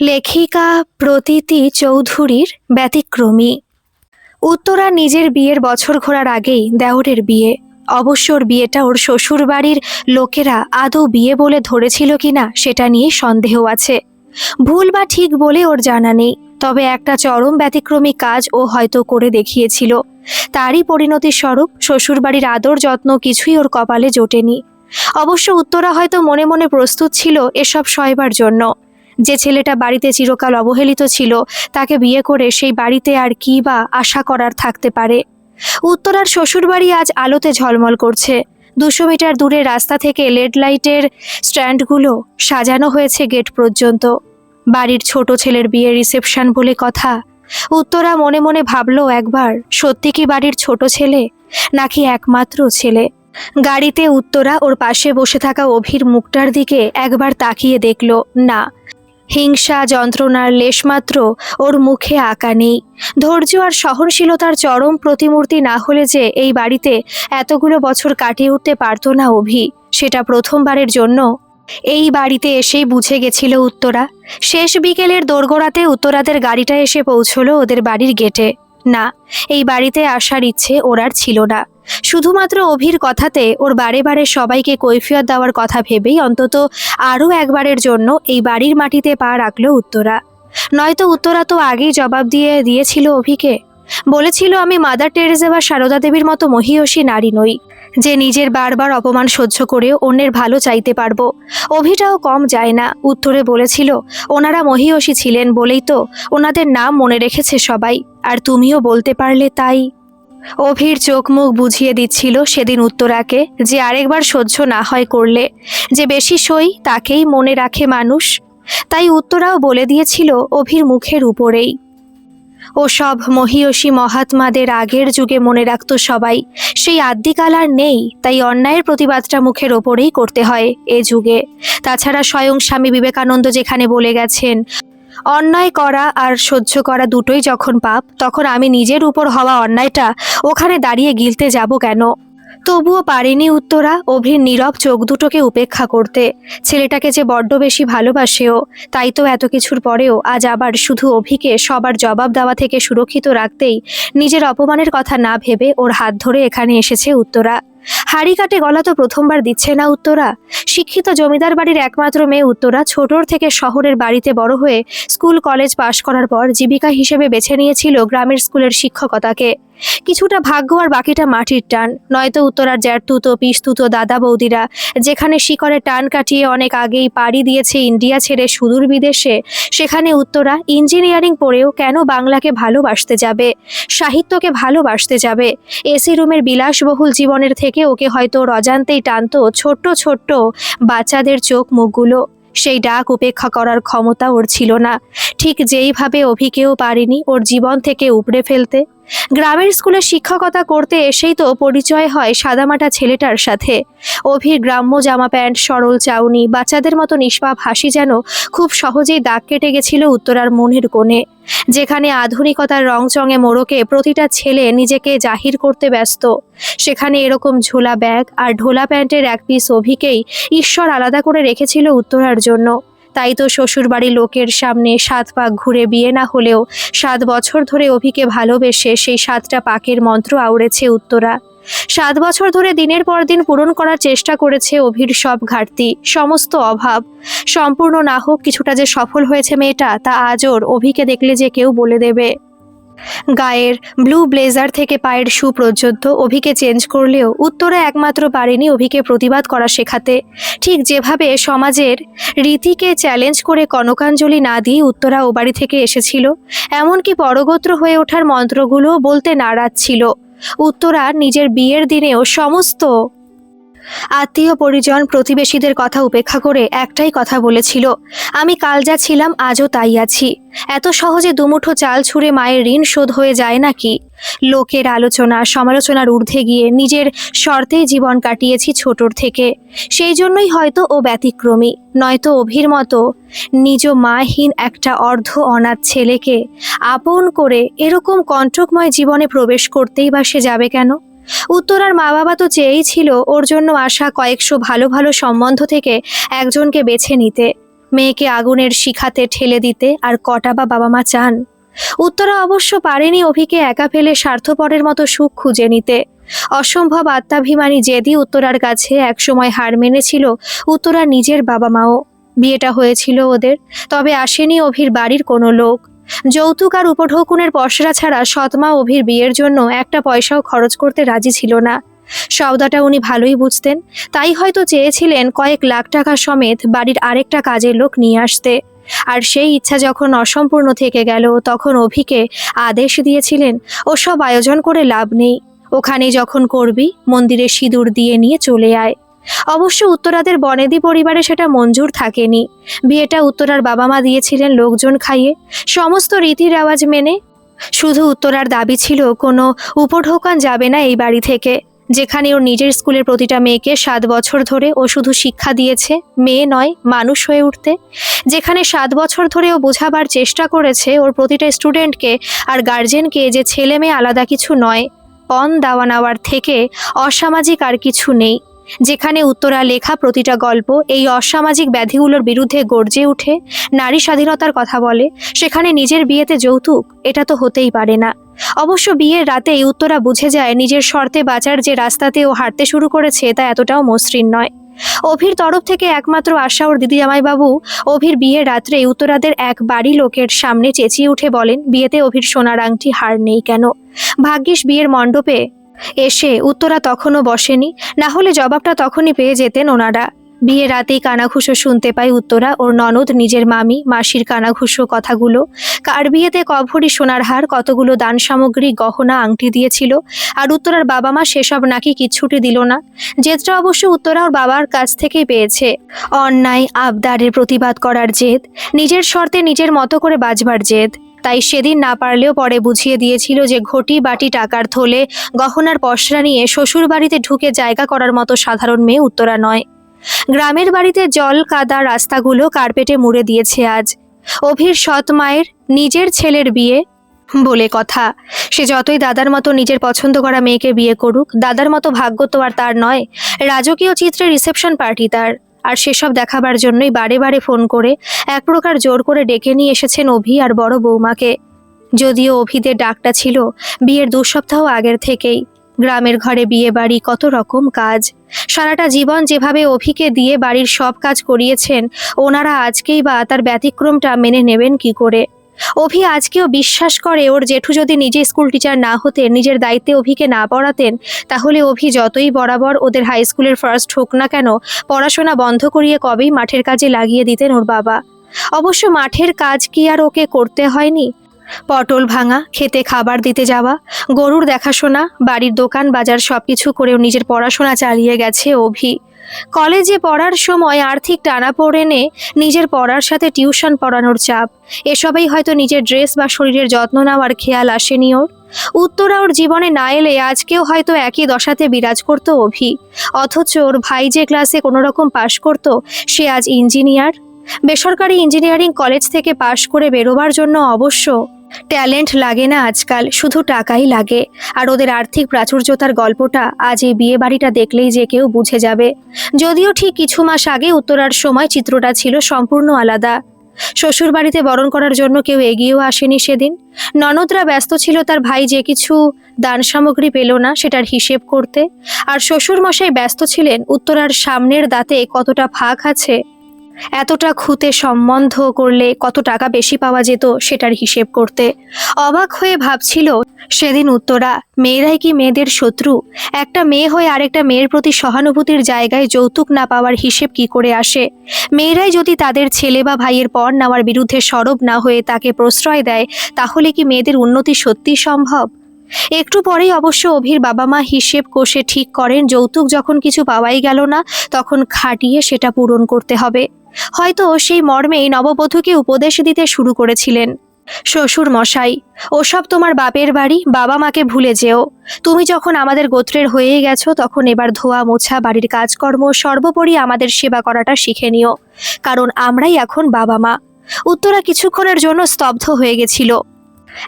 লেখিকা প্রতীতি চৌধুরীর ব্যতিক্রমী। উত্তরা নিজের বিয়ের বছর ঘোরার আগেই দেওরের বিয়ে। অবশ্য ওর বিয়েটা ওর শ্বশুর বাড়ির লোকেরা আদৌ বিয়ে বলে ধরেছিল কিনা সেটা নিয়ে সন্দেহ আছে। ভুল বা ঠিক বলে ওর জানা নেই, তবে একটা চরম ব্যতিক্রমী কাজ ও হয়তো করে দেখিয়েছিল। তারই পরিণতি স্বরূপ শ্বশুরবাড়ির আদর যত্ন কিছুই ওর কপালে জোটেনি। অবশ্য উত্তরা হয়তো মনে মনে প্রস্তুত ছিল এসব সয়বার জন্য। যে ছেলেটা বাড়িতে চিরকাল অবহেলিত ছিল, তাকে বিয়ে করে সেই বাড়িতে আর কি বা আশা করার থাকতে পারে? উত্তরার শ্বশুরবাড়ি আজ আলোতে ঝলমল করছে। দুশো মিটার দূরে রাস্তা থেকে লেড লাইটের স্ট্যান্ডগুলো সাজানো হয়েছে গেট পর্যন্ত। বাড়ির ছোট ছেলের বিয়ের রিসেপশন বলে কথা। উত্তরা মনে মনে ভাবলো, একবার সত্যি কি বাড়ির ছোট ছেলে নাকি একমাত্র ছেলে? গাড়িতে উত্তরা ওর পাশে বসে থাকা অভির মুখটার দিকে একবার তাকিয়ে দেখল, না। হিংসা যন্ত্রণার লেশমাত্র ওর মুখে আঁকা নেই। ধৈর্য আর সহনশীলতার চরম প্রতিমূর্তি না হলে যে এই বাড়িতে এতগুলো বছর কাটিয়ে উঠতে পারতো না অভি, সেটা প্রথমবারের জন্য। এই বাড়িতে এসেই বুঝে গেছিল উত্তরা। শেষ বিকেলের দোরগোড়াতে উত্তরাদের গাড়িটা এসে পৌঁছলো ওদের বাড়ির গেটে। না, এই বাড়িতে আসার ইচ্ছে ওর আর ছিল না। শুধুমাত্র অভির কথাতে ওর বারে বারে সবাইকে কৈফিয়ত দেওয়ার কথা ভেবেই অন্তত আরও একবারের জন্য এই বাড়ির মাটিতে পা রাখল উত্তরা। নয়তো উত্তরা তো আগেই জবাব দিয়ে দিয়েছিল অভিকে। বলেছিল, আমি মাদার টেরেজা বা সারদা দেবীর মতো মহিয়সী নারী নই, যে নিজের বারবার অপমান সহ্য করেও অন্যের ভালো চাইতে পারব। অভিটাও কম যায় না। উত্তরে বলেছিল, ওনারা মহিয়সী ছিলেন বলেই তো ওনাদের নাম মনে রেখেছে সবাই, আর তুমিও বলতে পারলে তাই। অভির চোখ মুখ বুঝিয়ে দিচ্ছিল সেদিন উত্তরাকে যে আরেকবার সহ্য না হয় করলে, যে বেশি সই তাকেই মনে রাখে মানুষ। তাই উত্তরাও বলে দিয়েছিল অভির মুখের উপরেই। ও সব মহিয়সী মহাত্মাদের আগের যুগে মনে রাখতো সবাই, সেই আদ্যিকাল আর নেই, তাই অন্যায়ের প্রতিবাদটা মুখের ওপরেই করতে হয় এ যুগে। তাছাড়া স্বয়ং স্বামী বিবেকানন্দ যেখানে বলে গেছেন অন্যায় করা আর সহ্য করা দুটোই যখন পাপ, তখন আমি নিজের উপর হওয়া অন্যায়টা ওখানে দাঁড়িয়ে গিলতে যাব কেন? তবুও পারেনি উত্তরা অভির নীরব চোখ দুটোকে উপেক্ষা করতে। ছেলেটাকে যে বড্ড বেশি ভালোবাসেও, তাই তো এত কিছুর পরেও আজ আবার শুধু অভিকে সবার জবাব দেওয়া থেকে সুরক্ষিত রাখতেই নিজের অপমানের কথা না ভেবে ওর হাত ধরে এখানে এসেছে উত্তরা। হাড়ি কাটে গলা তো প্রথমবার দিচ্ছে না উত্তরা। শিক্ষিত জমিদার বাড়ির একমাত্র মেয়ে উত্তরা ছোটর থেকে শহরের বাড়িতে বড় হয়ে স্কুল, কলেজ পাশ করার পর জীবিকা হিসেবে বেছে নিয়েছিল গ্রামের স্কুলের শিক্ষকতাকে। কিছুটা ভাগ্য আর বাকিটা মাটির টান। নয়তো উত্তরার জ্যাঠতুতো পিসতুতো দাদা বৌদিরা যেখানে শিকড়ে টান কাটিয়ে অনেক আগেই পাড়ি দিয়েছে ইন্ডিয়া ছেড়ে সুদূর বিদেশে, সেখানে উত্তরা ইঞ্জিনিয়ারিং পড়েও কেন বাংলাকে ভালোবাসতে যাবে? সাহিত্যকে ভালোবাসতে যাবে? এসি রুমের বিলাসবহুল জীবনের থেকে ওকে হয়তো রজান্তেই টানতো ছোট্ট ছোট্ট বাচ্চাদের চোখ মুখগুলো। সেই ডাক উপেক্ষা করার ক্ষমতা ওর ছিল না। ঠিক যেইভাবে অভিকেও পারেনি ওর জীবন থেকে উপড়ে ফেলতে। গ্রামের স্কুলে শিক্ষকতা করতে এসেই তো পরিচয় হয় সাদামাটা ছেলেটার সাথে। অভির গ্রাম্য জামা প্যান্ট, সরল চাউনি, বাচ্চাদের মতো নিষ্পাপ হাসি যেন খুব সহজেই দাগ কেটে গেছিল উত্তরার মনের কোণে। যেখানে আধুনিকতার রংচঙে মোড়কে প্রতিটা ছেলে নিজেকে জাহির করতে ব্যস্ত। সেখানে এরকম ঝোলা ব্যাগ আর ঢোলা প্যান্টের এক পিস অভিকেই ঈশ্বর আলাদা করে রেখেছিল উত্তরার জন্য। তাই তো শ্বশুরবাড়ির লোকের সামনে সাত পাক ঘুরে বিয়ে না হলেও সাত বছর ধরে অভিকে ভালোবেসে সেই সাতটা পাকের মন্ত্র আউড়েছে উত্তরা। সাত বছর ধরে দিনের পর দিন পূরণ করার চেষ্টা করেছে অভির সব ঘাটতি, সমস্ত অভাব। সম্পূর্ণ না হোক কিছুটা যে সফল হয়েছে মেয়েটা, তা আজ ওর অভিকে দেখলে যে কেউ বলে দেবে। গায়ের ব্লু ব্লেজার থেকে পায়ের শু পর্যন্ত অভিকে চেঞ্জ করলেও উত্তরা একমাত্র পারেনি অভিকে প্রতিবাদ করা শেখাতে। ঠিক যেভাবে সমাজের রীতিকে চ্যালেঞ্জ করে কনকাঞ্জলি না দিয়ে উত্তরা ও বাড়ি থেকে এসেছিল, এমনকি পরগোত্র হয়ে ওঠার মন্ত্রগুলো বলতে নারাজ ছিল। উত্তরা নিজের বিয়ের দিনেও সমস্ত আত্মীয় পরিজন প্রতিবেশীদের কথা উপেক্ষা করে একটাই কথা বলেছিল, আমি কাল যা ছিলাম, আজও তাই আছি। এত সহজে দুমুঠো চাল ছুঁড়ে মায়ের ঋণ শোধ হয়ে যায় নাকি? লোকের আলোচনা, সমালোচনার ঊর্ধ্বে গিয়ে নিজের শর্তেই জীবন কাটিয়েছি ছোটর থেকে। সেই জন্যই হয়তো ও ব্যতিক্রমী, নয়তো অভির মতো। নিজ মাহীন একটা অর্ধ অনাথ ছেলেকে আপন করে এরকম কণ্টকময় জীবনে প্রবেশ করতেই বা সে যাবে কেন? উত্তরার মা বাবা তো চেয়েই ছিল ওর জন্য আসা কয়েকশো ভালো ভালো সম্বন্ধ থেকে একজনকে বেছে নিতে, মেয়েকে আগুনের শিখাতে ঠেলে দিতে আর কটা বা বাবা মা চান। উত্তরা অবশ্য পারেনি অভিকে একা ফেলে স্বার্থপরের মতো সুখ খুঁজে নিতে। অসম্ভব আত্মাভিমানী জেদি উত্তরার কাছে একসময় হার মেনেছিল উত্তরা নিজের বাবা মাও বিয়েটা হয়েছিল ওদের, তবে আসেনি অভির বাড়ির কোনো লোক। যৌতুক আর উপঢৌকুনের পসরা ছাড়া সৎমা অভির বিয়ের জন্য একটা পয়সাও খরচ করতে রাজি ছিল না। সওদাটা উনি ভালোই বুঝতেন। তাই হয়তো চেয়েছিলেন কয়েক লাখ টাকা সমেত বাড়ির আরেকটা কাজের লোক নিয়ে আসতে। আর সেই ইচ্ছা যখন অসম্পূর্ণ থেকে গেল, তখন অভিকে আদেশ দিয়েছিলেন, ওসব আয়োজন করে লাভ নেই। ওখানে যখন করবি, মন্দিরে সিঁদুর দিয়ে নিয়ে চলে আয়। অবশ্য উত্তরাদের বনেদি পরিবারে সেটা মঞ্জুর থাকেনি। বিয়েটা উত্তরার বাবা মা দিয়েছিলেন লোকজন খাইয়ে। সমস্ত রীতি রেওয়াজ মেনে শুধু উত্তরার দাবি ছিল, কোনো উপঢোকান যাবে না এই বাড়ি থেকে, যেখানে ওর নিজের স্কুলের প্রতিটা মেয়েকে সাত বছর ধরে ও শুধু শিক্ষা দিয়েছে, মেয়ে নয়, মানুষ হয়ে উঠতে। যেখানে সাত বছর ধরে ও বোঝাবার চেষ্টা করেছে, ওর প্রতিটা স্টুডেন্টকে আর গার্জেনকে যে ছেলে মেয়ে আলাদা কিছু নয় পণ দেওয়া নেওয়ার থেকে অসামাজিক আর কিছু নেই। যেখানে উত্তরা লেখা প্রতিটা গল্প এই অসামাজিক ব্যাধিগুলোর বিরুদ্ধে গর্জে উঠে নারী স্বাধীনতার কথা বলে, সেখানে নিজের বিয়েতে যৌতুক, এটা তো হতেই পারে না। অবশ্য বিয়ের রাতেই উত্তরা বুঝে যায় নিজের শর্তে বাঁচার যে রাস্তাতে ও হাঁটতে শুরু করেছে তা এতটাও মসৃণ নয়। অভির তরফ থেকে একমাত্র আশা ওর দিদি জামাইবাবু অভির বিয়ের রাত্রে উত্তরাদের এক বাড়ি লোকের সামনে চেঁচিয়ে উঠে বলেন, বিয়েতে অভির সোনার আংটি হার নেই কেন? ভাগ্যিস বিয়ের মণ্ডপে এসে উত্তরা তখনও বসেনি। না হলে জবাবটা তখনই পেয়ে যেতেন ওনারা। বিয়ে রাতেই কানাঘুষো শুনতে পায় উত্তরা ওর ননদ, নিজের মামি, মাসির কানাঘুষো কথাগুলো। কার বিয়েতে কভরি সোনার হার, কতগুলো দান সামগ্রী, গহনা, আংটি দিয়েছিল, আর উত্তরার বাবা মা সেসব নাকি কিচ্ছুটি দিল না। জেদটা অবশ্য উত্তরা ওর বাবার কাছ থেকেই পেয়েছে। অন্যায়, আবদারের প্রতিবাদ করার জেদ, নিজের শর্তে নিজের মতো করে বাজবার জেদ। তাই সেদিন না পারলেও পরে বুঝিয়ে দিয়েছিল যে ঘটি বাটি টাকার থলে গহনার পসরা নিয়ে শ্বশুর বাড়িতে ঢুকে জায়গা করার মতো সাধারণ মেয়ে উত্তরা নয়। গ্রামের বাড়িতে জল, কাদা, রাস্তাগুলো কার্পেটে মুড়ে দিয়েছে আজ। অভির সৎ মায়ের, নিজের ছেলের বিয়ে বলে কথা। সে যতই দাদার মতো নিজের পছন্দ করা মেয়েকে বিয়ে করুক, দাদার মতো ভাগ্য তো আর তার নয়। রাজকীয় চিত্রে রিসেপশন পার্টি তার। আর সেসব দেখাবার জন্যই বারে বারে ফোন করে এক প্রকার জোর করে ডেকে নিয়ে এসেছেন অভি আর বড় বৌমাকে। যদিও অভিদের ডাকটা ছিল বিয়ের দু সপ্তাহ আগের থেকেই। গ্রামের ঘরে বিয়ে বাড়ি কত রকম কাজ। সারাটা জীবন যেভাবে অভিকে দিয়ে বাড়ির সব কাজ করিয়েছেন, ওনারা আজকেই বা তার ব্যতিক্রমটা মেনে নেবেন কি করে? অভি আজকেও বিশ্বাস করে, ওর জেঠু যদি নিজে স্কুল টিচার না হতেন, নিজের দায়িত্বে অভিকে না পড়াতেন, তাহলে অভি যতই বরাবর ওদের হাই স্কুলের ফার্স্ট হোক না কেন, পড়াশোনা বন্ধ করিয়ে কবেই মাঠের কাজে লাগিয়ে দিতেন ওর বাবা। অবশ্য মাঠের কাজ কি আর ওকে করতে হয়নি? পটল ভাঙা, খেতে খাবার দিতে যাওয়া, গরুর দেখাশোনা, বাড়ির দোকান, বাজার সবকিছু করেও নিজের পড়াশোনা চালিয়ে গেছে অভি। কলেজে পড়ার সময় আর্থিক টানা পড়েনে নিজের পড়ার সাথে টিউশন পড়ানোর চাপ। এসবেই হয়তো নিজের ড্রেস বা শরীরের যত্ন নেওয়ার খেয়াল আসেনি ওর। উত্তরা ওর জীবনে না এলে আজকেও হয়তো একই দশাতে বিরাজ করতো অভি। অথচ ওর ভাই যে ক্লাসে কোনো রকম পাশ করতো, সে আজ ইঞ্জিনিয়ার। বেসরকারি ইঞ্জিনিয়ারিং কলেজ থেকে পাশ করে বেরোবার জন্য অবশ্য ট্যালেন্ট লাগে না আজকাল, শুধু টাকাই লাগে। আর ওদের আর্থিক প্রাচুর্যতার গল্পটা আজ এই বিয়ে বাড়িটা দেখলেই যে কেউ বুঝে যাবে। যদিও ঠিক কিছু মাস আগে উত্তরার সময় চিত্রটা ছিল সম্পূর্ণ আলাদা। শ্বশুর বাড়িতে বরণ করার জন্য কেউ এগিয়েও আসেনি সেদিন। ননদরা ব্যস্ত ছিল, তার ভাই যে কিছু দান সামগ্রী পেল না সেটার হিসেব করতে। আর শ্বশুর মশাই ব্যস্ত ছিলেন, উত্তরার সামনের দাঁতে কতটা ফাঁক আছে। এতটা খুঁতে সম্বন্ধ করলে কত টাকা বেশি পাওয়া যেত সেটার হিসেব করতে। অবাক হয়ে ভাবছিল, সেদিন উত্তরা, মেয়েরাই কি মেয়েদের শত্রু? একটা মেয়ে হয়ে আরেকটা মেয়ের প্রতি সহানুভূতির জায়গায় যৌতুক না পাওয়ার হিসেব কি করে আসে? মেয়েরাই যদি তাদের ছেলে বা ভাইয়ের পর নেওয়ার বিরুদ্ধে সরব না হয়ে তাকে প্রশ্রয় দেয়, তাহলে কি মেয়েদের উন্নতি সত্যি সম্ভব? একটু পরেই অবশ্য অভির বাবা মা হিসেব কষে ঠিক করেন, যৌতুক যখন কিছু পাওয়াই গেল না, তখন খাটিয়ে সেটা পূরণ করতে হবে। হয়তো সেই মর্মেই নববধূকে উপদেশ দিতে শুরু করেছিলেন। শ্বশুর মশাই, ওসব তোমার বাপের বাড়ি, বাবা মাকে ভুলে যেও। তুমি যখন আমাদের গোত্রের হয়ে গেছো, তখন এবার ধোয়া, মোছা, বাড়ির কাজকর্ম সর্বোপরি আমাদের সেবা করাটা শিখে নিও। কারণ আমরাই এখন বাবা মা। উত্তরা কিছুক্ষণের জন্য স্তব্ধ হয়ে গেছিল।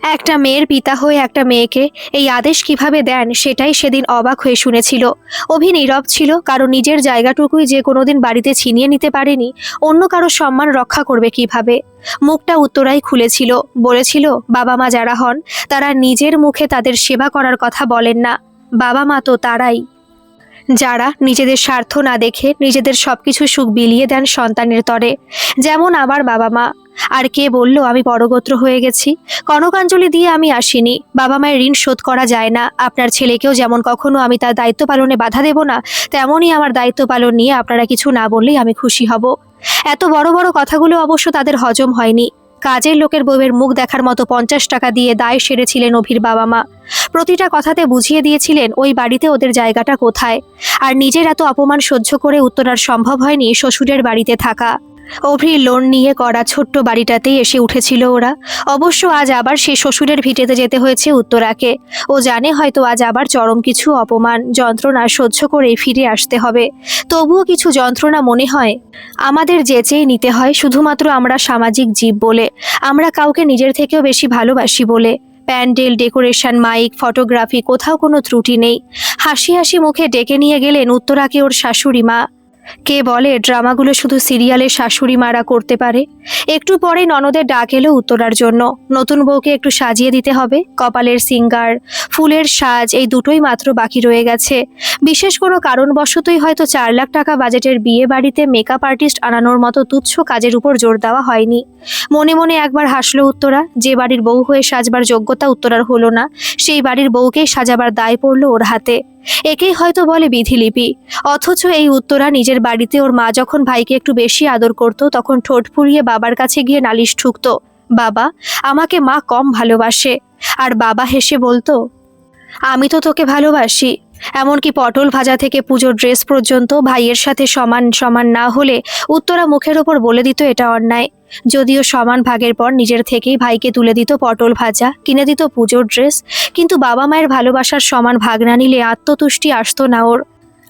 একটা মেয়ের পিতা হয়ে একটা মেয়েকে এই আদেশ কীভাবে দেন সেটাই সেদিন অবাক হয়ে শুনেছিল। অভি নীরব ছিল, কারণ নিজের জায়গাটুকুই যে কোনোদিন বাড়িতে ছিনিয়ে নিতে পারেনি, অন্য কারও সম্মান রক্ষা করবে কীভাবে? মুখটা উত্তরাই খুলেছিল, বলেছিল, বাবা মা যারা হন, তারা নিজের মুখে তাদের সেবা করার কথা বলেন না। বাবা মা তো তারাই। যারা নিজেদের স্বার্থ না দেখে নিজেদের সবকিছু সুখ বিলিয়ে দেন সন্তানের তরে। যেমন আমার বাবা মা। আর কে বলল, আমি বড়গোত্র হয়ে গেছি। কনকাঞ্জলি দিয়ে আমি আসিনি। বাবা মায়ের ঋণ শোধ করা যায় না। আপনার ছেলেকেও যেমন কখনো আমি তার দায়িত্ব পালনে বাধা দেব না, তেমনই আমার দায়িত্ব পালন নিয়ে আপনারা কিছু না বললেই আমি খুশি হব। এত বড় বড় কথাগুলো অবশ্য তাদের হজম হয়নি। কাজের লোকের বউয়ের মুখ দেখার মতো পঞ্চাশ টাকা দিয়ে দায় সেরেছিলেন অভির বাবা মা। প্রতিটা কথাতে বুঝিয়ে দিয়েছিলেন ওই বাড়িতে ওদের জায়গাটা কোথায়। আর নিজের এত অপমান সহ্য করে উত্তরার সম্ভব হয়নি শ্বশুরের বাড়িতে থাকা। অভির লোন নিয়ে করা ছোট্ট বাড়িটাতেই এসে উঠেছিল ওরা। অবশ্য আজ আবার সে শ্বশুরের ভিটেতে যেতে হয়েছে উত্তরাকে। ও জানে হয়তো আজ আবার চরম কিছু অপমান, যন্ত্রণা সহ্য করেই ফিরে আসতে হবে। তবুও কিছু যন্ত্রণা মনে হয়। আমাদের যেচেই নিতে হয় শুধুমাত্র আমরা সামাজিক জীব বলে। আমরা কাউকে নিজের থেকেও বেশি ভালোবাসি বলে। প্যান্ডেল, ডেকোরেশন, মাইক, ফটোগ্রাফি, কোথাও কোনো ত্রুটি নেই। হাসি হাসি মুখে ডেকে নিয়ে গেলেন উত্তরাকে ওর শাশুড়ি মা। কে বলে ড্রামাগুলো শুধু সিরিয়ালে শাশুড়ি মারা করতে পারে? একটু পরে ননদের ডাক এলো উত্তরার জন্য। নতুন বউকে একটু সাজিয়ে দিতে হবে। কপালের সিঙ্গার, ফুলের সাজ, এই দুটোই মাত্র বাকি রয়ে গেছে। বিশেষ কোনো কারণবশতই হয়তো চার লাখ টাকা বাজেটের বিয়ে বাড়িতে মেকআপ আর্টিস্ট আনানোর মতো তুচ্ছ কাজের উপর জোর দেওয়া হয়নি। মনে মনে একবার হাসলো উত্তরা, যে বাড়ির বউ হয়ে সাজবার যোগ্যতা উত্তরার হলো না, সেই বাড়ির বউকেই সাজাবার দায় পড়ল ওর হাতে। একেই হয়তো বলে বিধিলিপি। অথচ এই উত্তরা নিজের বাড়িতে ওর মা যখন ভাইকে একটু বেশি আদর করত, তখন ঠোঁট ফুরিয়ে বাবার কাছে গিয়ে নালিশ ঠুকত, বাবা, আমাকে মা কম ভালোবাসে। আর বাবা হেসে বলতো, আমি তো তোকে ভালোবাসি। এমনকি পটল ভাজা থেকে পুজোর ড্রেস পর্যন্ত ভাইয়ের সাথে সমান সমান না হলে উত্তরা মুখের ওপর বলে দিত এটা অন্যায়। যদিও সমান ভাগের পর নিজের থেকেই ভাইকে তুলে দিত পটল ভাজা, কিনে দিত পুজোর ড্রেস, কিন্তু বাবা মায়ের ভালোবাসার সমান ভাগ না নিলে আত্মতুষ্টি আসতো না ওর।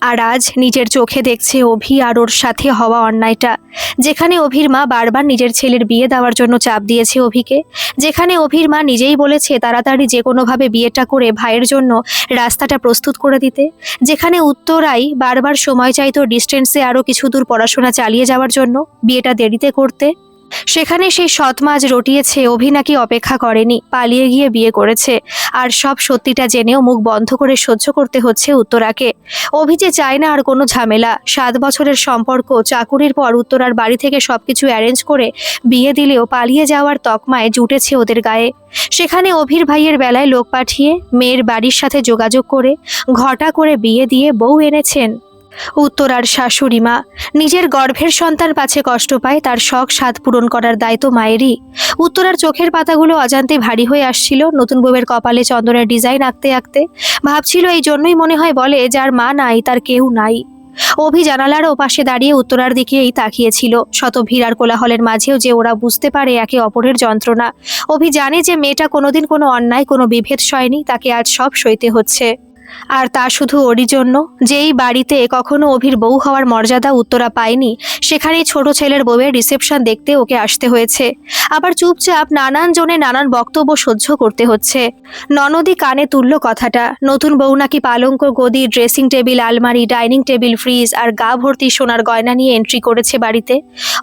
আর আজ নিজের চোখে দেখছে অভি আর ওর সাথে হওয়া অন্যায়টা। যেখানে অভির মা বারবার নিজের ছেলের বিয়ে দেওয়ার জন্য চাপ দিয়েছে অভিকে। যেখানে অভির মা নিজেই বলেছে তাড়াতাড়ি যে কোনোভাবে বিয়েটা করে ভাইয়ের জন্য রাস্তাটা প্রস্তুত করে দিতে। যেখানে উত্তরাই বারবার সময় চাইতো ডিস্টেন্সে আরও কিছু দূর পড়াশোনা চালিয়ে যাওয়ার জন্য বিয়েটা দেরিতে করতে। সেখানে সেই সৎ মাছ রটিয়েছে, অভি নাকি অপেক্ষা করেনি, পালিয়ে গিয়ে বিয়ে করেছে। আর সব সত্যিটা জেনেও মুখ বন্ধ করে সহ্য করতে হচ্ছে উত্তরাকে। অভি যে চায় না আর কোনো ঝামেলা, সাত বছরের সম্পর্ক, চাকুরির পর উত্তরার বাড়ি থেকে সবকিছু অ্যারেঞ্জ করে বিয়ে দিলেও পালিয়ে যাওয়ার তকমায় জুটেছে ওদের গায়ে। সেখানে অভির ভাইয়ের বেলায় লোক পাঠিয়ে, মেয়ের বাড়ির সাথে যোগাযোগ করে, ঘটা করে বিয়ে দিয়ে বউ এনেছেন। উত্তরার শাশুড়ি মা, নিজের গর্ভের সন্তান পাছে কষ্ট পায়, তার শখ স্বাদ পূরণ করার দায়িত্ব মায়েরই। উত্তরার চোখের পাতাগুলো অজান্তে ভারী হয়ে আসছিল, নতুন বউয়ের কপালে চন্দনের ডিজাইন আঁকতে আঁকতে। ভাবছিল এই জন্যই মনে হয় বলে, যার মা নাই, তার কেউ নাই। অভি জানালার ওপাশে দাঁড়িয়ে উত্তরার দিকেই তাকিয়েছিল। শত ভিড়ার কোলাহলের মাঝেও যে ওরা বুঝতে পারে একে অপরের যন্ত্রণা। অভি জানে যে মেয়েটা কোনোদিন কোনো অন্যায়, কোনো বিভেদ সয়নি, তাকে আজ সব সইতে হচ্ছে। আর তা শুধু ওরই জন্য যেই বাড়িতে কখনো অভির বউ হওয়ার মর্যাদা উত্তরা পায়নি, সেখানেই ছোট ছেলের বউয়ের রিসেপশন দেখতে ওকে আসতে হয়েছে। আবার চুপচাপ নানান জনে নানান বক্তব্য সহ্য করতে হচ্ছে। ননদি কানে তুলল কথাটা, নতুন বউ নাকি পালঙ্ক, গদি ড্রেসিং টেবিল আলমারি ডাইনিং টেবিল ফ্রিজ আর গা ভর্তি সোনার গয়না নিয়ে এন্ট্রি করেছে বাড়িতে।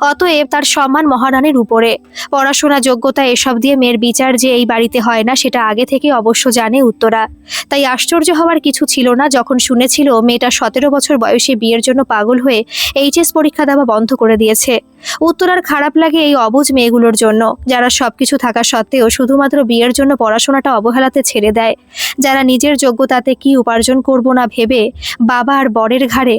অতএব তার সম্মান মহারানীর উপরে। পড়াশোনা যোগ্যতা এসব দিয়ে মেয়ের বিচার যে এই বাড়িতে হয় না, সেটা আগে থেকে অবশ্য জানে উত্তরা। তাই আশ্চর্য হওয়ার কিছু ছিল না। যখন শুনেছিল মেয়েটা সতেরো বছর বয়সে বিয়ের জন্য পাগল হয়ে এইচএস পরীক্ষা দেওয়া বন্ধ করে দিয়েছে। উত্তরার খারাপ লাগে এই অবুঝ মেয়েগুলোর জন্য। যারা সবকিছু থাকা সত্ত্বেও শুধুমাত্র বিয়ের জন্য পড়াশোনাটা অবহেলাতে ছেড়ে দেয়। যারা নিজের যোগ্যতাতে কি উপার্জন করব না ভেবে বাবা আর বরের ঘাড়ে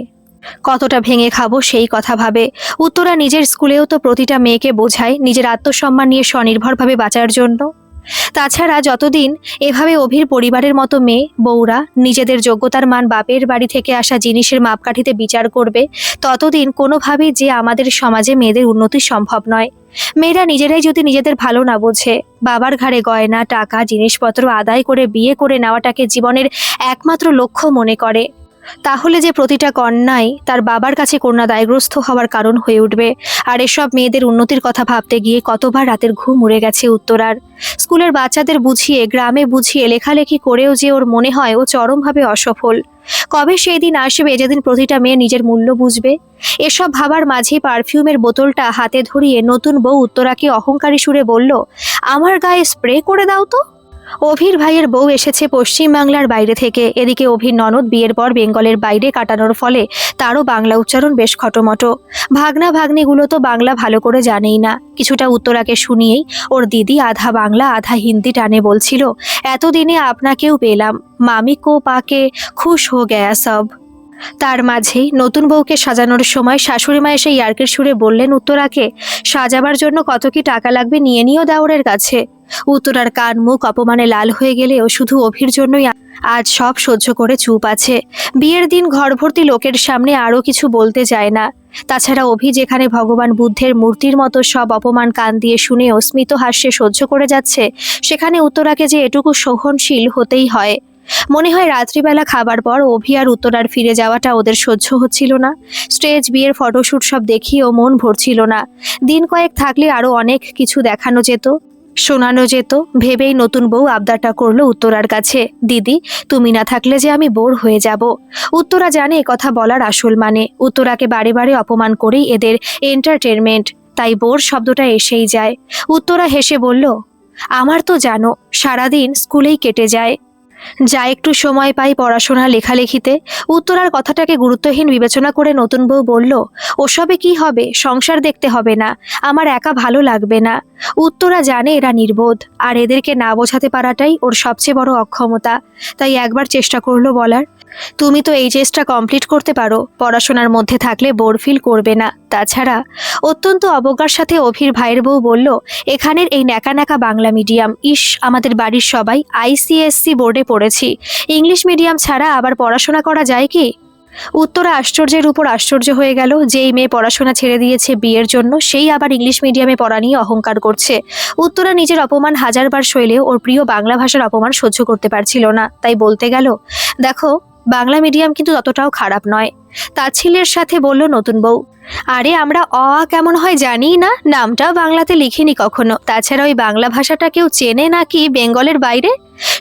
কতটা ভেঙে খাব সেই কথা ভাবে। উত্তরা নিজের স্কুলেও তো প্রতিটা মেয়েকে বোঝায় নিজের আত্মসম্মান নিয়ে স্বনির্ভরভাবে বাঁচার জন্য। তাছাড়া যতদিন এভাবে অভির পরিবারের মতো মেয়ে, বউরা নিজেদের যোগ্যতার মান বাপের বাড়ি থেকে আসা জিনিসের মাপকাঠিতে বিচার করবে, ততদিন কোনোভাবেই যে আমাদের সমাজে মেয়েদের উন্নতি সম্ভব নয়। মেয়েরা নিজেরাই যদি নিজেদের ভালো না বোঝে, বাবার ঘাড়ে গয়না, টাকা, জিনিসপত্র আদায় করে বিয়ে করে নেওয়াটাকে জীবনের একমাত্র লক্ষ্য মনে করে। তাহলে যে প্রতিটা কন্যাই তার বাবার কাছে কন্যা দায়গ্রস্ত হওয়ার কারণ হয়ে উঠবে। আর এসব মেয়েদের উন্নতির কথা ভাবতে গিয়ে কতবার রাতের ঘুম উড়ে গেছে উত্তরার। স্কুলের বাচ্চাদের বুঝিয়ে, গ্রামে বুঝিয়ে লেখালেখি করেও যে ওর মনে হয় ও চরমভাবে অসফল। কবে সেই দিন আসবে, যেদিন প্রতিটা মেয়ে নিজের মূল্য বুঝবে? এসব ভাবার মাঝেই পারফিউমের বোতলটা হাতে ধরিয়ে নতুন বউ উত্তরাকে অহংকারী সুরে বলল, আমার গায়ে স্প্রে করে দাও তো। অভির ভাইয়ের বউ এসেছে পশ্চিমবাংলার বাইরে থেকে। এদিকে অভির ননদ বিয়ের পর বেঙ্গলের বাইরে কাটানোর ফলে তারও বাংলা উচ্চারণ বেশ খটোমটো। ভাগনা ভাগ্নিগুলো তো বাংলা ভালো করে জানেই না। কিছুটা উত্তরাকে শুনিয়েই ওর দিদি আধা বাংলা, আধা হিন্দি টানে বলছিল, এতদিনে আপনাকেও পেলাম। মামি কো পাকে খুশ হো গয়া সব। তার মাঝেই নতুন বউকে সাজানোর সময় শাশুড়ি মা এসে ইয়ার্কের সুরে বললেন, উত্তরাকে সাজাবার জন্য কত কি টাকা লাগবে নিয়ে নিও দাওরের কাছে। উত্তরার কান মুখ অপমানে লাল হয়ে গেলেও শুধু অভির জন্যই আজ সব সহ্য করে চুপ আছে। বিয়ের দিন ঘর ভর্তি লোকের সামনে আরও কিছু বলতে যায় না। তাছাড়া অভি যেখানে ভগবান বুদ্ধের মূর্তির মতো সব অপমান কান দিয়ে শুনেও স্মিত হাস্যে সহ্য করে যাচ্ছে, সেখানে উত্তরাকে যে এটুকু সহনশীল হতেই হয়। মনে হয় রাত্রিবেলা খাবার পর অভি আর উত্তরার ফিরে যাওয়াটা ওদের সহ্য হচ্ছিল না। স্টেজ, বিয়ের ফটোশ্যুট সব দেখিয়েও মন ভরছিল না। দিন কয়েক থাকলে আরও অনেক কিছু দেখানো যেত। শোনানো যেত, ভেবেই নতুন বউ আবদারটা করল উত্তরার কাছে। দিদি, তুমি না থাকলে যে আমি বোর হয়ে যাব। উত্তরা জানে কথা বলার আসল মানে। উত্তরাকে বারে বারে অপমান করেই এদের এন্টারটেনমেন্ট তাই বোর শব্দটা এসেই যায়। উত্তরা হেসে বলল, আমার তো জানো, সারাদিন স্কুলেই কেটে যায়। যা একটু সময় পাই পড়াশোনা লেখালেখিতে। উত্তরার কথাটাকে গুরুত্বহীন বিবেচনা করে নতুন বউ বলল, ওসবে কি হবে? সংসার দেখতে হবে না। আমার একা ভালো লাগবে না। উত্তরা জানে এরা নির্বোধ, আর এদেরকে না বোঝাতে পারাটাই ওর সবচেয়ে বড় অক্ষমতা। তাই একবার চেষ্টা করল বলার। তুমি তো এইচএসটা কমপ্লিট করতে পারো, পড়াশোনার মধ্যে থাকলে বোর ফিল করবে না। তাছাড়া, অত্যন্ত অবজ্ঞার সাথে অভির ভাইয়ের বউ বলল, এখানের এই ন্যাকা ন্যাকা বাংলা মিডিয়াম ইস, আমাদের বাড়ির সবাই আইসিএসসি বোর্ডে পড়েছি। ইংলিশ মিডিয়াম ছাড়া আবার পড়াশোনা করা যায় কি? উত্তরা আশ্চর্যের উপর আশ্চর্য হয়ে গেল, যেই মেয়ে পড়াশোনা ছেড়ে দিয়েছে বিয়ের জন্য, সেই আবার ইংলিশ মিডিয়ামে পড়া নিয়ে অহংকার করছে। উত্তরা নিজের অপমান হাজারবার সইলেও ওর প্রিয় বাংলা ভাষার অপমান সহ্য করতে পারছিল না। তাই বলতে গেল, দেখো বাংলা মিডিয়াম কিন্তু ততটাও খারাপ নয়। তাচ্ছিলের সাথে বলল নতুন বউ। আরে, আমরা অ কেমন হয় জানি না। নামটাও বাংলাতে লিখিনি কখনো। তাছাড়া ওই বাংলা ভাষাটা কেউ চেনে নাকি বেঙ্গলের বাইরে?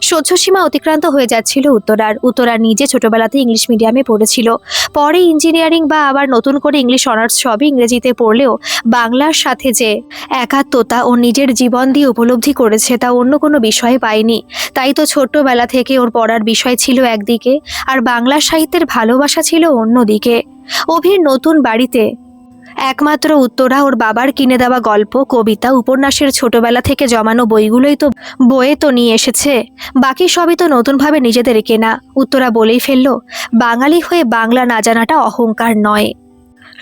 সহ্যসীমা অতিক্রান্ত হয়ে যাচ্ছিল উত্তরার। উত্তরা নিজে ছোটবেলাতে ইংলিশ মিডিয়ামে পড়েছিল। পরে ইঞ্জিনিয়ারিং বা আবার নতুন করে ইংলিশ অনার্স সবই ইংরেজিতে পড়লেও বাংলার সাথে যে একাত্মতা ও নিজের জীবন দিয়ে উপলব্ধি করেছে তা অন্য কোনো বিষয়ে পায়নি। তাই তো ছোট্টবেলা থেকে ওর পড়ার বিষয় ছিল একদিকে, আর বাংলা সাহিত্যের ভালোবাসা ছিল অন্যদিকে। অভির নতুন বাড়িতে। একমাত্র উত্তরা ওর বাবার কিনে দেওয়া গল্প, কবিতা, উপন্যাসের ছোটবেলা থেকে জমানো বইগুলোই তো বইয়ে তো নিয়ে এসেছে। বাকি সবই তো নতুনভাবে নিজেদের কেনা, উত্তরা বলেই ফেলল, বাঙালি হয়ে বাংলা না জানাটা অহংকার নয়।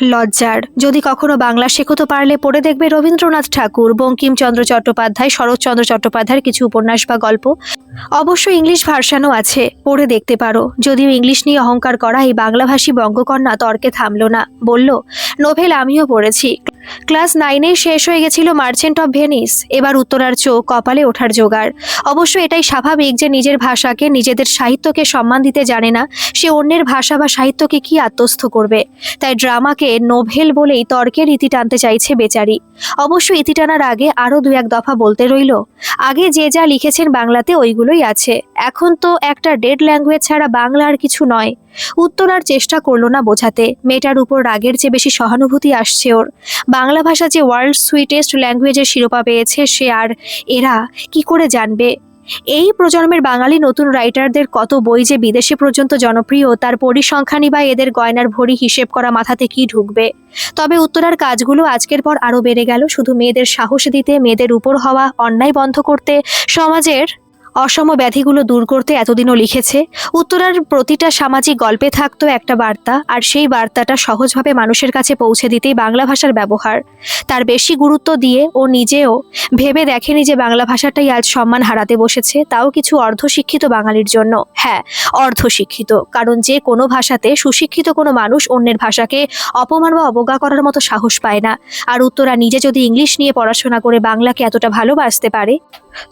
লজ্জার। যদি কখনো বাংলা শেখো তো পারলে পড়ে দেখবে রবীন্দ্রনাথ ঠাকুর বঙ্কিমচন্দ্র চট্টোপাধ্যায় শরৎচন্দ্র চট্টোপাধ্যায়ের কিছু উপন্যাস বা গল্প। অবশ্য ইংলিশ ভার্সানও আছে, পড়ে দেখতে পারো। যদিও ইংলিশ নিয়ে অহংকার করা এই বাংলাভাষী বঙ্গকন্যা তর্কে থামল না। বলল, নোভেল আমিও পড়েছি। ক্লাস নাইনেই শেষ হয়ে গেছিল মার্চেন্ট অফ ভেনিস। এবার উত্তরার চোখ কপালে ওঠার জোগাড়। অবশ্য এটাই স্বাভাবিক যে নিজের ভাষাকে, নিজেদের সাহিত্যকে সম্মান দিতে জানে না, সে অন্যের ভাষা বা সাহিত্যকে কি আত্মস্থ করবে? তাই ড্রামাকে নোভেল বলেই তর্কের ইতি টানতে চাইছে বেচারি। অবশ্য ইতি টানার আগে আরও দু এক দফা বলতে রইল, আগে যে যা লিখেছেন বাংলাতে ওইগুলোই আছে। এখন তো একটা ডেড ল্যাঙ্গুয়েজ ছাড়া বাংলা আর কিছু নয়। উত্তরার চেষ্টা করল না বোঝাতে, মেয়েটার উপর রাগের চেয়ে বেশি সহানুভূতি আসছে ওর। বাংলা ভাষা যে ওয়ার্ল্ড সুইটেস্ট ল্যাঙ্গুয়েজের শিরোপা পেয়েছে সে আর এরা কি করে জানবে? এই প্রজন্মের বাঙালি নতুন রাইটারদের কত বই যে বিদেশে পর্যন্ত জনপ্রিয়, তার পরিসংখ্যানই বা এদের গয়নার ভরি হিসেব করা মাথাতে কি ঢুকবে? তবে উত্তরার কাজগুলো আজকের পর আরও বেড়ে গেল। শুধু মেয়েদের সাহস দিতে, মেয়েদের উপর হওয়া অন্যায় বন্ধ করতে, সমাজের অসম ব্যাধিগুলো দূর করতে এতদিনও লিখেছে। উত্তরার প্রতিটা সামাজিক গল্পে থাকতো একটা বার্তা, আর সেই বার্তাটা সহজভাবে মানুষের কাছে পৌঁছে দিতেই বাংলা ভাষার ব্যবহার। তার বেশি গুরুত্ব দিয়ে ও নিজেও ভেবে দেখেনি যে বাংলা ভাষাটাই আজ সম্মান হারাতে বসেছে, তাও কিছু অর্ধশিক্ষিত বাঙালির জন্য। হ্যাঁ অর্ধশিক্ষিত, কারণ যে কোনো ভাষাতে সুশিক্ষিত কোনো মানুষ অন্যের ভাষাকে অপমান বা অবজ্ঞা করার মতো সাহস পায় না। আর উত্তরা নিজে যদি ইংলিশ নিয়ে পড়াশোনা করে বাংলাকে এতটা ভালোবাসতে পারে,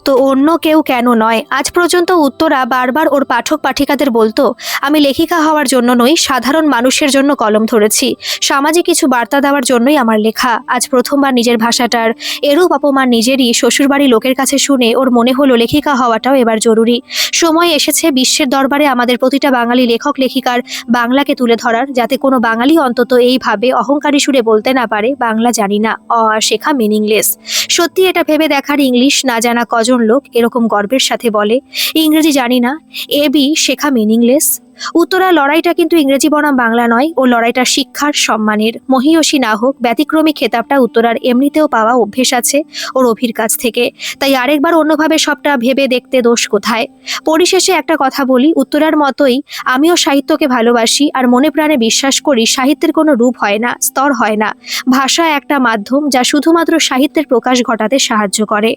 তো অন্য কেউ কেন নয় নয়। আজ পর্যন্ত উত্তরা বারবার ওর পাঠক পাঠিকাদের বলতো, আমি লেখিকা হওয়ার জন্য নই, সাধারণ মানুষের জন্য কলম ধরেছি। সমাজে কিছু বার্তা দেওয়ার জন্যই আমার লেখা। আজ প্রথমবার নিজের ভাষাটার এরূপ অপমান নিজেরই শ্বশুরবাড়ি লোকের কাছে শুনে ওর মনে হলো লেখিকা হওয়াটাও এবার জরুরি। সময় এসেছে বিশ্বের দরবারে আমাদের প্রতিটা বাঙালি লেখক লেখিকার বাংলাকে তুলে ধরার, যাতে কোনো বাঙালি অন্তত এইভাবে অহংকারী সুরে বলতে না পারে, বাংলা জানি না, অ শেখা মিনিংলেস সত্যি এটা ভেবে দেখার ইংলিশ না জানা কজন লোক এরকম গর্বের সাথে বলে। ইংরেজি জানি না। এ, বি, শেখা মিনিংলেস উত্তরা লড়াইটা কিন্তু ইংরেজি বনাম বাংলা নয় ও লড়াইটা শিক্ষার সম্মানের। মহিয়সী না হোক, ব্যতিক্রমী খেতাবটা উত্তরার এমনিতেও পাওয়া অভ্যেস আছে ওর অভির কাছ থেকে। তাই আরেকবার অন্যভাবে সবটা ভেবে দেখতে দোষ কোথায়? পরিশেষে একটা কথা বলি, উত্তরার মতোই আমিও সাহিত্যকে ভালোবাসি আর মনে প্রাণে বিশ্বাস করি সাহিত্যের কোনো রূপ হয় না, স্তর হয় না। ভাষা একটা মাধ্যম যা শুধুমাত্র সাহিত্যের প্রকাশ ঘটাতে সাহায্য করে।